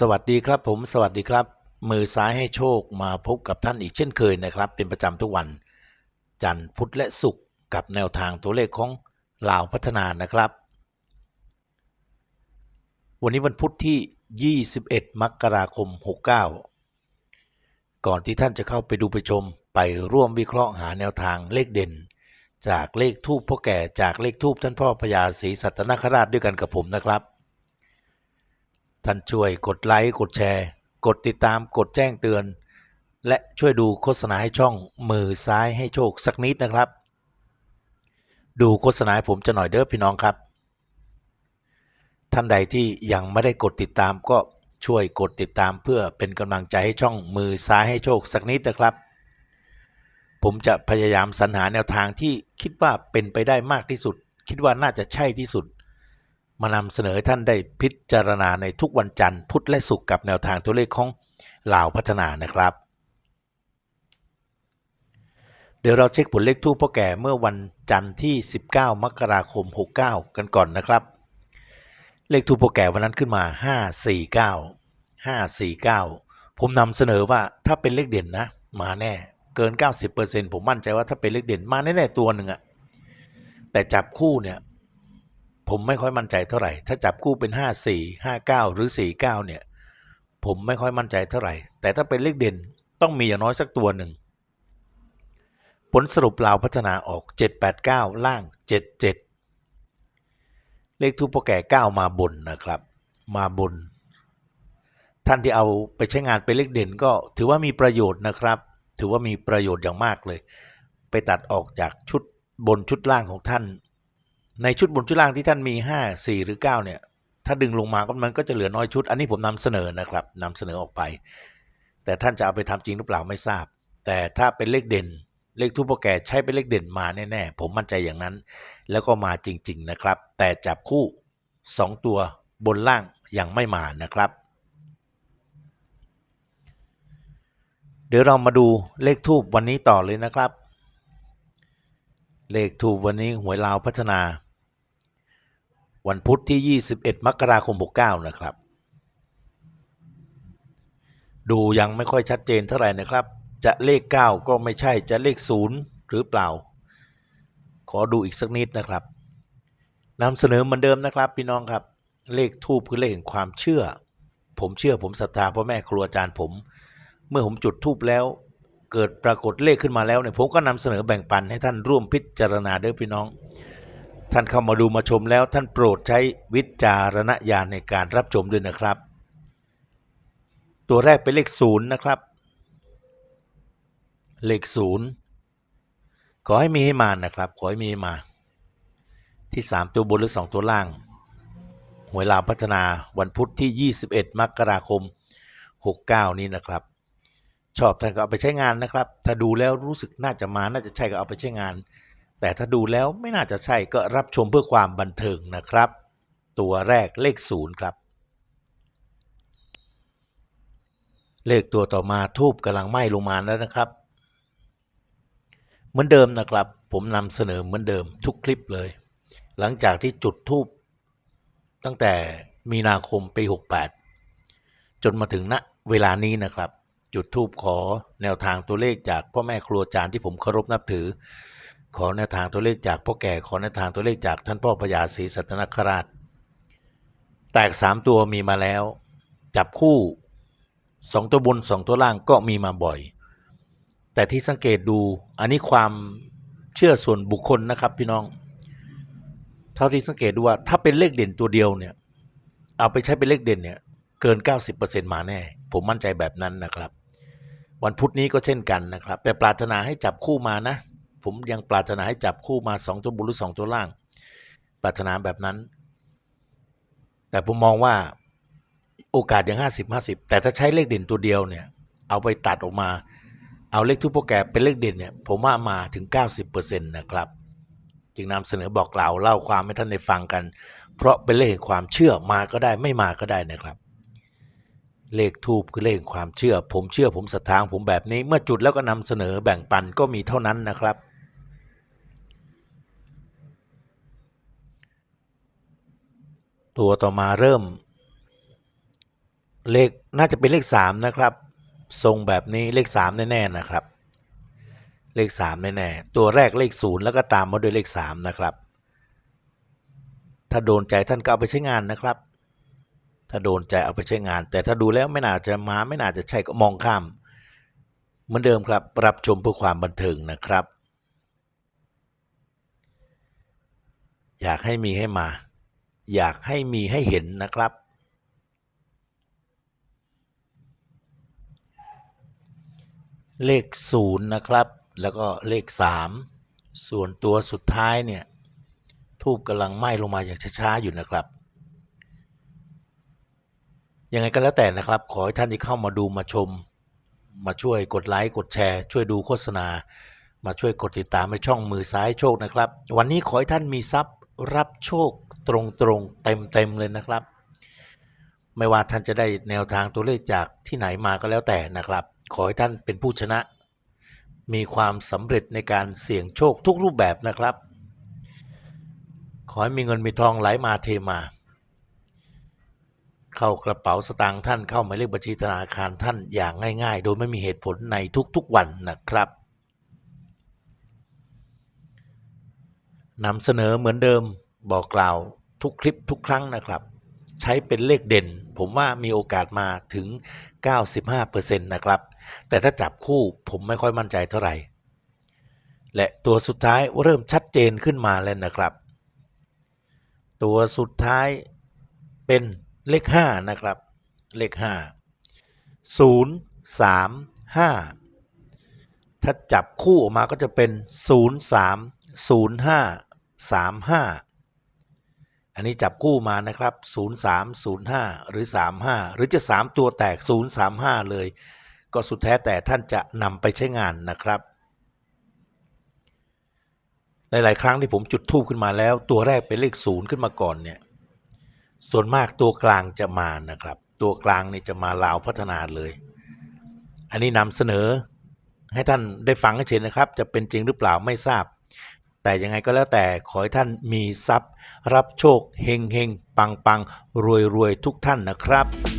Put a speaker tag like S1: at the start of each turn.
S1: สวัสดีครับผมสวัสดีครับ มือซ้ายให้โชคมาพบกับท่านอีกเช่นเคยนะครับ เป็นประจำทุกวัน จันทร์พุธและศุกร์กับแนวทางตัวเลขของลาวพัฒนานะครับ วันนี้วันพุธที่ 21 มกราคม 69 ก่อนที่ท่านจะเข้าไปดูไปชมไปร่วมวิเคราะห์หาแนวทางเลขเด่น จากเลขทูปพ่อแก่จากเลขทูปท่านพ่อพญาศรีสัตนคราชด้วยกันกับผมนะครับ ท่านช่วยกดไลค์กดแชร์ กดติดตามกดแจ้งเตือน และช่วยดูโฆษณาให้ช่องมือซ้ายให้โชคสักนิดนะครับ ดูโฆษณาผมจะหน่อยเด้อพี่น้องครับ ท่านใดที่ยังไม่ได้กดติดตามก็ช่วยกดติดตามเพื่อเป็นกำลังใจให้ช่องมือซ้ายให้โชคสักนิดนะครับ ผมจะพยายามสรรหาแนวทางที่คิดว่าเป็นไปได้มากที่สุด คิดว่าน่าจะใช่ที่สุด มานำเสนอท่านได้พิจารณาในทุกวันจันทร์พุธและศุกร์กับแนวทางตัวเลขของเหล่าพัฒนานะครับ เดี๋ยวเราเช็คผลเลขทูปพ่อแก่เมื่อวันจันทร์ที่ 19 มกราคม 69 กันก่อนนะครับ เลขทูปพ่อแก่วันนั้นขึ้นมา 549 549 ผมนำเสนอว่าถ้าเป็นเลขเด่นนะ มาแน่เกิน 90%ผมมั่นใจว่าถ้าเป็นเลขเด่นมาแน่ๆตัวหนึ่งอะแต่จับคู่เนี่ย ผมไม่ค่อยมั่นใจเท่าไหร่ ถ้าจับคู่เป็น 5 4 5 9 หรือ 4 9 เนี่ย ผมไม่ค่อยมั่นใจเท่าไหร่ แต่ถ้าเป็นเลขเด่นต้องมีอย่างน้อยสักตัวหนึ่ง ผลสรุปลาวพัฒนาออก 789 ล่าง 77 เลขทูปโปรแก่ 9 มาบนนะครับ มาบน ท่านที่เอาไปใช้งานเป็นเลขเด่นก็ถือว่ามีประโยชน์นะครับ ถือว่ามีประโยชน์อย่างมากเลย ไปตัดออกจากชุดบนชุดล่างของท่าน ในชุดบนชุดล่างที่ท่านมี 5 4 หรือ 9 เนี่ย ถ้าดึงลงมาก็มันก็จะเหลือน้อยชุด อันนี้ผมนำเสนอนะครับนำเสนอออกไป แต่ท่านจะเอาไปทำจริงหรือเปล่าไม่ทราบ แต่ถ้าเป็นเลขเด่น เลขทูปโปรแก่ใช้เป็นเลขเด่นมาแน่ๆ ผมมั่นใจอย่างนั้น แล้วก็มาจริง ๆนะครับ แต่จับคู่ 2 ตัวบนล่างยังไม่มานะครับ เดี๋ยวเรามาดูเลขทูบวันนี้ต่อเลยนะครับ เลขทูบวันนี้หวยลาวพัฒนา วันพุธที่ 21 มกราคม 69 นะครับ ดูยังไม่ค่อยชัดเจนเท่าไหร่นะครับ จะเลข 9 ก็ไม่ใช่จะเลข 0 หรือเปล่า ขอดูอีกสักนิดนะครับนำเสนอเหมือนเดิมนะครับพี่น้องครับ เลขทูบคือเลขแห่งความเชื่อ ผมเชื่อผมศรัทธาพ่อแม่ครูอาจารย์ผม เมื่อผมจุดทูบแล้ว เกิดปรากฏเลขขึ้นมาแล้วเนี่ยผมก็นำเสนอแบ่งปันให้ท่านร่วมพิจารณาเด้อพี่น้อง ท่านเข้ามาดูมาชมแล้วท่านโปรดใช้วิจารณญาณในการรับชมด้วยนะครับ ตัวแรกเป็นเลขศูนย์นะครับ เลขศูนย์ขอให้มีให้มานะครับ ขอให้มีให้มา ที่ 3 ตัวบนหรือ 2 ตัวล่าง หวยลาวพัฒนาวันพุธที่ 21 มกราคม 69 นี้นะครับ ชอบท่านก็เอาไปใช้งานนะครับ ถ้าดูแล้วรู้สึกน่าจะมา น่าจะใช่ก็เอาไปใช้งาน แต่ถ้าดูแล้วไม่น่าจะใช่ก็รับชมเพื่อความบันเทิงนะครับ ตัวแรกเลขศูนย์ครับ เลขตัวต่อมาทูบกำลังไหม้ลงมาแล้วนะครับ เหมือนเดิมนะครับ ผมนำเสนอเหมือนเดิมทุกคลิปเลย หลังจากที่จุดทูบตั้งแต่มีนาคมปี 68 จนมาถึงณเวลานี้นะครับ จุดทูบขอแนวทางตัวเลขจากพ่อแม่ครูอาจารย์ที่ผมเคารพนับถือ ขอแนวทางตัวเลขจากพ่อแก่ขอแนวทางตัวเลขจากท่านพ่อพญาศรีสัตนคราช แตก3ตัวมีมาแล้ว จับคู่2ตัวบน2ตัวล่างก็มีมาบ่อย แต่ที่สังเกตดูอันนี้ความเชื่อส่วนบุคคลนะครับพี่น้อง เท่าที่สังเกตดูว่าถ้าเป็นเลขเด่นตัวเดียวเนี่ยเอาไปใช้เป็นเลขเด่นเนี่ยเกิน 90%มาแน่ ผมมั่นใจแบบนั้นนะครับ วันพุธนี้ก็เช่นกันนะครับ แต่ปรารถนาให้จับคู่มานะ ผมยังปรารถนาให้จับคู่มา 2 ตัวบนหรือ 2 ตัวล่าง ปรารถนาแบบนั้น แต่ผมมองว่าโอกาสยัง 50 50 แต่ถ้าใช้เลขเด่นตัวเดียวเนี่ย เอาไปตัดออกมา เอาเลขทุกโปรแกรมเป็นเลขเด่นเนี่ย ผมว่ามาถึง 90%นะครับ จึงนำเสนอบอกกล่าวเล่าความให้ท่านได้ฟังกัน เพราะเป็นเลขแห่งความเชื่อมาก็ได้ไม่มาก็ได้นะครับเลขทูบคือเลขแห่งความเชื่อ ผมเชื่อผมศรัทธาของผมแบบนี้ เมื่อจุดแล้วก็นำเสนอแบ่งปันก็มีเท่านั้นนะครับ ตัวต่อมาเริ่ม เลขน่าจะเป็นเลขสามนะครับ ทรงแบบนี้เลขสามแน่ๆนะครับ เลขสามแน่ๆตัวแรกเลขศูนย์แล้วก็ตามมาด้วยเลขสามนะครับ ถ้าโดนใจท่านก็เอาไปใช้งานนะครับ ถ้าโดนใจเอาไปใช้งาน แต่ถ้าดูแล้วไม่น่าจะมาไม่น่าจะใช่ก็มองข้ามเหมือนเดิมครับ รับชมเพื่อความบันเทิงนะครับ อยากให้มีให้มา อยากให้มีให้เห็นนะครับ เลขศูนย์นะครับ แล้วก็เลขสามส่วนตัวสุดท้ายเนี่ยทูบกำลังไหม้ลงมาอย่างช้าๆอยู่นะครับ ยังไงก็แล้วแต่นะครับ ขอให้ท่านที่เข้ามาดูมาชม มาช่วยกดไลค์กดแชร์ ช่วยดูโฆษณา มาช่วยกดติดตามให้ช่องมือซ้ายโชคนะครับ วันนี้ขอให้ท่านมีทรัพย์รับโชค ตรงๆเต็มๆเลยนะครับ ไม่ว่าท่านจะได้แนวทางตัวเลขจากที่ไหนมาก็แล้วแต่นะครับ ขอให้ท่านเป็นผู้ชนะ มีความสำเร็จในการเสี่ยงโชคทุกรูปแบบนะครับ ขอให้มีเงินมีทองไหลมาเทมา เข้ากระเป๋าสตางค์ท่านเข้าหมายเลขบัญชีธนาคารท่านอย่างง่ายๆ โดยไม่มีเหตุผลในทุกๆวันนะครับนำเสนอเหมือนเดิมบอกกล่าว ทุกคลิปทุกครั้งนะครับ ใช้เป็นเลขเด่น ผมว่ามีโอกาสมาถึง 95%นะครับ แต่ถ้าจับคู่ผมไม่ค่อยมั่นใจเท่าไหร่ และตัวสุดท้ายเริ่มชัดเจนขึ้นมาแล้วนะครับ ตัวสุดท้ายเป็นเลข 5 นะครับ เลข 5 0 3 5 ถ้าจับคู่ออกมาก็จะเป็น 0 3 0 5 3 5 อันนี้จับคู่มานะครับ 0305 หรือ 35 หรือจะ 3 ตัวแตก 035 เลย ก็สุดแท้แต่ท่านจะนำไปใช้งานนะครับ หลายๆครั้งที่ผมจุดทูบขึ้นมาแล้ว ตัวแรกเป็นเลขศูนย์ขึ้นมาก่อนเนี่ย ส่วนมากตัวกลางจะมานะครับ ตัวกลางนี่จะมาลาวพัฒนาเลย อันนี้นำเสนอให้ท่านได้ฟังเฉยนะครับ จะเป็นจริงหรือเปล่าไม่ทราบ แต่ยังไงก็แล้วแต่ขอให้ท่านมีทรัพย์ รับโชคเฮงเฮงปังปังรวยรวยทุกท่านนะครับ